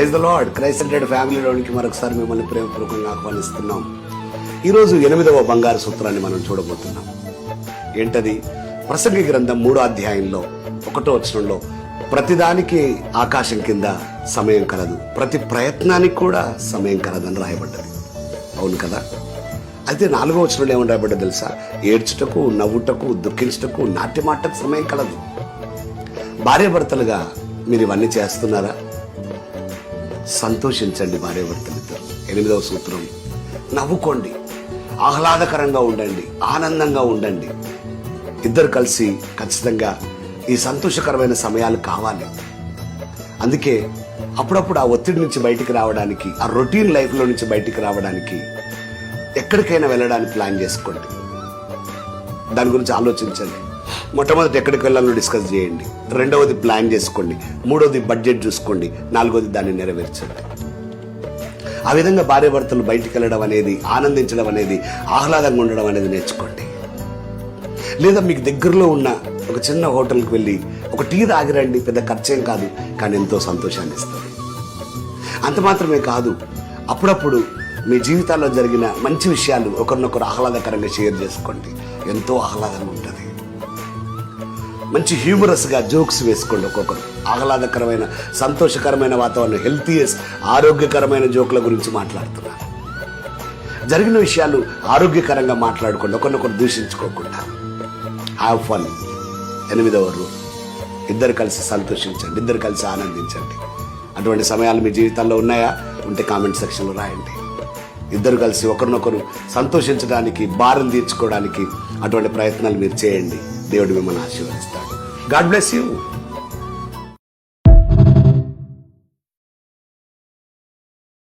Praise the lord క్రైస్టెడ్ ఫ్యామిలీలోనికి మరొకసారి మిమ్మల్ని ప్రేమపూర్వకంగా ఆహ్వానిస్తున్నాం. ఈరోజు ఎనిమిదవ బంగారు సూత్రాన్ని మనం చూడబోతున్నాం. ఏంటది? ప్రసంగి గ్రంథం మూడో అధ్యాయంలో ఒకటో వచనంలో ప్రతిదానికి ఆకాశం కింద సమయం కలదు ప్రతి ప్రయత్నానికి కూడా సమయం కలదని రాయబడ్డది. అవును కదా? అయితే నాలుగో వచనంలో ఏమని రాయబడ్డది తెలుసా? ఏడ్చుటకు నవ్వుటకు దుఃఖించుటకు నాట్యమాటకు సమయం కలదు. భార్యాభర్తలుగా మీరు ఇవన్నీ చేస్తున్నారా? సంతోషించండి భార్యాభర్తలు ఎనిమిదవ సూత్రం. నవ్వుకోండి. ఆహ్లాదకరంగా ఉండండి. ఆనందంగా ఉండండి. ఇద్దరు కలిసి ఖచ్చితంగా ఈ సంతోషకరమైన సమయాలు కావాలి. అందుకే అప్పుడప్పుడు ఆ ఒత్తిడి నుంచి బయటికి రావడానికి ఆ రొటీన్ లైఫ్లో నుంచి బయటికి రావడానికి ఎక్కడికైనా వెళ్ళడానికి ప్లాన్ చేసుకోండి. దాని గురించి ఆలోచించండి. మొట్టమొదటి ఎక్కడికి వెళ్ళాలో డిస్కస్ చేయండి. రెండవది ప్లాన్ చేసుకోండి. మూడవది బడ్జెట్ చూసుకోండి. నాలుగవది దాన్ని నెరవేర్చండి. ఆ విధంగా భార్యాభర్తలు బయటికి వెళ్ళడం అనేది ఆనందించడం అనేది ఆహ్లాదంగా ఉండడం అనేది నేర్చుకోండి. లేదా మీకు దగ్గరలో ఉన్న ఒక చిన్న హోటల్కి వెళ్ళి ఒక టీ తాగిరండి పెద్ద ఖర్చేం కాదు కానీ ఎంతో సంతోషాన్ని ఇస్తుంది. అంత మాత్రమే కాదు అప్పుడప్పుడు మీ జీవితాల్లో జరిగిన మంచి విషయాలు ఒకరినొకరు ఆహ్లాదకరంగా షేర్ చేసుకోండి. ఎంతో ఆహ్లాదంగా ఉంటుంది. మంచి హ్యూమరస్గా జోక్స్ వేసుకోండి ఒక్కొక్కరు. ఆహ్లాదకరమైన సంతోషకరమైన వాతావరణం హెల్తీయెస్ట్ ఆరోగ్యకరమైన జోకుల గురించి మాట్లాడుతున్నాను జరిగిన విషయాలు ఆరోగ్యకరంగా మాట్లాడుకోండి ఒకరినొకరు దూషించుకోకుండా. హ్యావ్ ఫన్ ఎనిమిదవ రోజు ఇద్దరు కలిసి సంతోషించండి ఇద్దరు కలిసి ఆనందించండి. అటువంటి సమయాలు మీ జీవితాల్లో ఉన్నాయా? ఉంటే కామెంట్ సెక్షన్లో రాయండి. ఇద్దరు కలిసి ఒకరినొకరు సంతోషించడానికి భారం తీర్చుకోవడానికి అటువంటి ప్రయత్నాలు మీరు చేయండి. దేవుడు మిమ్మల్ని ఆశీర్వదిస్తాడు. God bless you